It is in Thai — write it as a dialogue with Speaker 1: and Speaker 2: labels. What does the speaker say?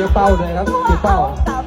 Speaker 1: เกียร์เป้าเลยครับเกีย
Speaker 2: ร์เป้า